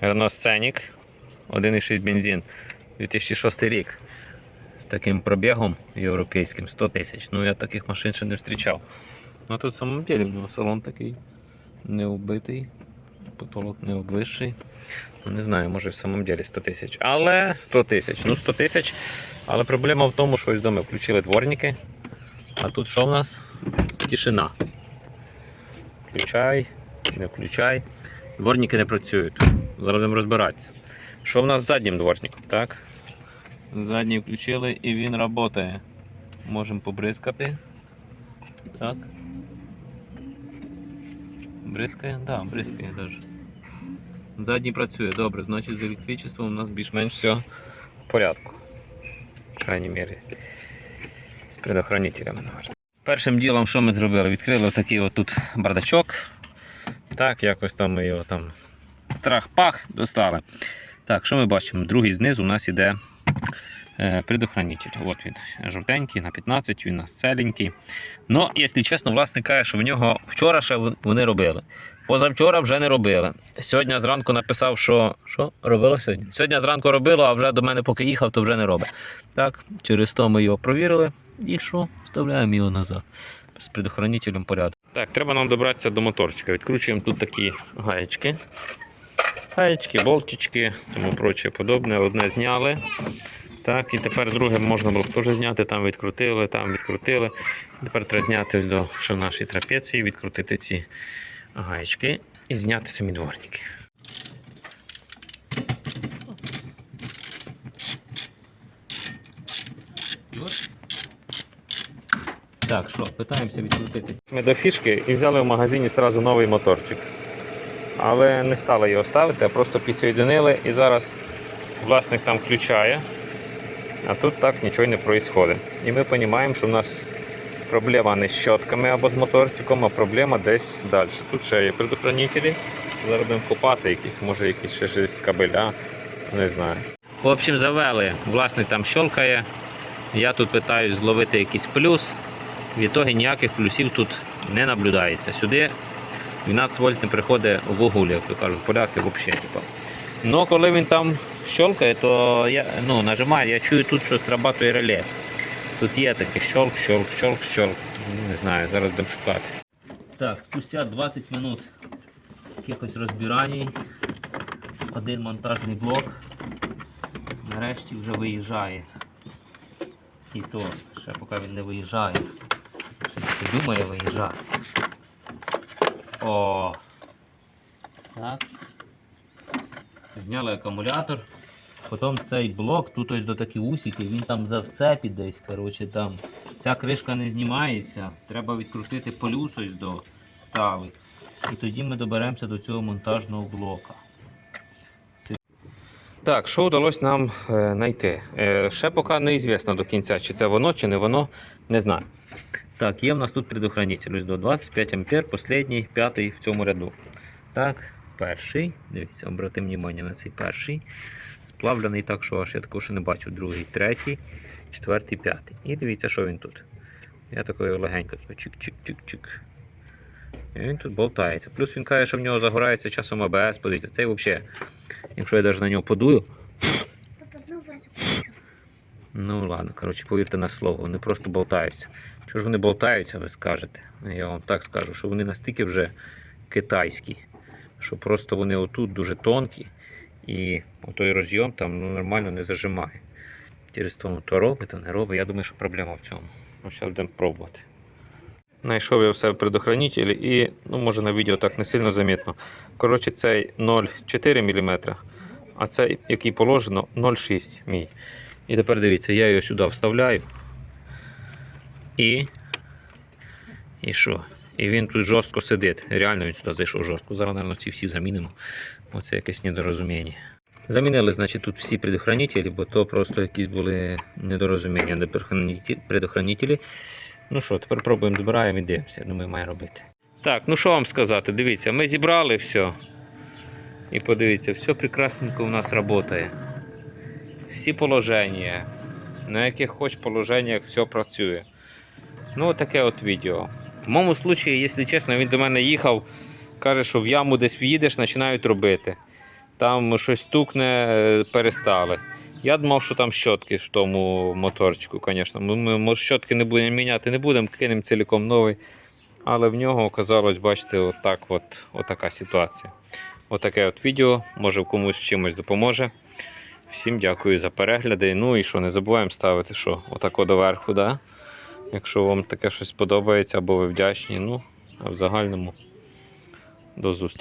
Renault Scenic 1,6 бензин 2006 рік. З таким пробігом європейським 100 тисяч. Ну я таких машин ще не зустрічав. Ну тут в самому нього салон такий не убитий, потолок не обвисший. Ну, Не знаю, може в самому ділі 100 тисяч. Але 100 тисяч. Ну 100 тисяч. Але проблема в тому, що ось дома включили дворники. А тут що в нас? Тишина. Включай, не включай. Дворники не працюють. Зараз будемо розбиратися. Що в нас з заднім дворником? Так? Задній включили і він працює. Можемо побризкати. Так. Бризкає? Так, да, бризкає навіть. Задній працює, добре, значить з електричеством у нас більш-менш все в порядку. В крайній мірі. З предохранителями. Першим ділом, що ми зробили? Відкрили такий отут бардачок. Так, якось там ми його там трах-пах достали. Так, що ми бачимо? Другий знизу у нас іде е, предохранитель. От він жовтенький на 15, він у нас целенький. Ну, якщо чесно, власник каже, що в нього вчора ще вони робили. Позавчора вже не робили. Сьогодні зранку написав, що. Що робило сьогодні? Сьогодні зранку робило, а вже до мене поки їхав, то вже не робить. Так, через то ми його провірили і що? Вставляємо його назад. З предохранителем порядку. Так, треба нам добратися до моторчика. Відкручуємо тут такі гаєчки. Гаєчки, болтички, тому проче подобне. Одне зняли. Так, і тепер друге можна було теж зняти, там відкрутили, там відкрутили. Тепер треба зняти ось до ще в нашій трапеції, відкрутити ці гаєчки і зняти самі дворники. Так, що, питаємося відкрутити. Ми до фішки і взяли в магазині одразу новий моторчик. Але не стали його ставити, а просто підсоєдинили і зараз власник там включає, а тут так нічого не відбувається. І ми розуміємо, що в нас проблема не з щотками або з моторчиком, а проблема десь далі. Тут ще є предохранителі. Зараз будемо купати якісь, може якісь ще щось кабеля, не знаю. В общем, завели. Власник там щелкає. Я тут питаюсь зловити якийсь плюс. В ітогі ніяких плюсів тут не наблюдається. Сюди 12 вольт не приходить в вугуль, як то кажуть, поляки взагалі. Типу. Но коли він там щелкає, то я ну, нажимаю, я чую тут, що срабатує реле. Тут є таке щелк, щелк, щелк, щелк. Ну, Не знаю, зараз будемо шукати. Так, спустя 20 минут якихось розбирань. Один монтажний блок. Нарешті вже виїжджає. І то ще поки він не виїжджає. Ще думає виїжджати. О! Так. Зняли акумулятор. Потім цей блок, тут ось до такі усики, він там завцепі десь. Коротше, там. Ця кришка не знімається. Треба відкрутити полюс ось до стави. І тоді ми доберемося до цього монтажного блока. Так, що вдалося нам е, знайти? Е, ще поки неізвісно до кінця, чи це воно, чи не воно, не знаю. Так, є в нас тут предохранитель. До 25 ампер, останній, п'ятий в цьому ряду. Так, перший. Дивіться, обратимо увагу на цей перший. Сплавлений так, що аж я такого ще не бачу. Другий, третій, четвертий, п'ятий. І дивіться, що він тут. Я такою легенько чик-чик-чик-чик. І він тут болтається. Плюс він каже, що в нього загорається часом АБС. Подивіться, цей взагалі, якщо я навіть на нього подую. Ну ладно, коротше, повірте на слово, вони просто болтаються. Чого ж вони болтаються, ви скажете? Я вам так скажу, що вони настільки вже китайські, що просто вони отут дуже тонкі, і той розйом там ну, нормально не зажимає. Через тому то робить, то не робить. Я думаю, що проблема в цьому. Ну, зараз будемо пробувати. Знайшов я в предохранителі і, ну, може на відео так не сильно замітно. Коротше, цей 0,4 мм, а цей, який положено, 0,6 мій. І тепер дивіться, я його сюди вставляю. І. І що? І він тут жорстко сидить. Реально він сюди зайшов жорстко. Зараз, мабуть, ці всі замінимо. Оце якесь недорозуміння. Замінили, значить, тут всі предохранителі, бо то просто якісь були недорозуміння. предохранителі- Предохранителі. Ну що, тепер пробуємо збираємо і дивимося. Думаю, має робити. Так, ну що вам сказати? Дивіться, ми зібрали все. І подивіться, все прекрасненько у нас працює всі положення, на яких хоч положеннях все працює. Ну, таке от відео. В моєму випадку, якщо чесно, він до мене їхав, каже, що в яму десь в'їдеш, починають робити. там щось стукне, е, перестали. Я думав, що там щотки в тому моторчику, звісно. Ми, щотки не будемо міняти, не будемо, кинемо цілком новий. Але в нього оказалось, бачите, отак от, отака ситуація. Отаке от відео, може комусь чимось допоможе. Всім дякую за перегляди. Ну і що, не забуваємо ставити, що отако доверху, да? якщо вам таке щось подобається або ви вдячні. Ну, а в загальному до зустрічі.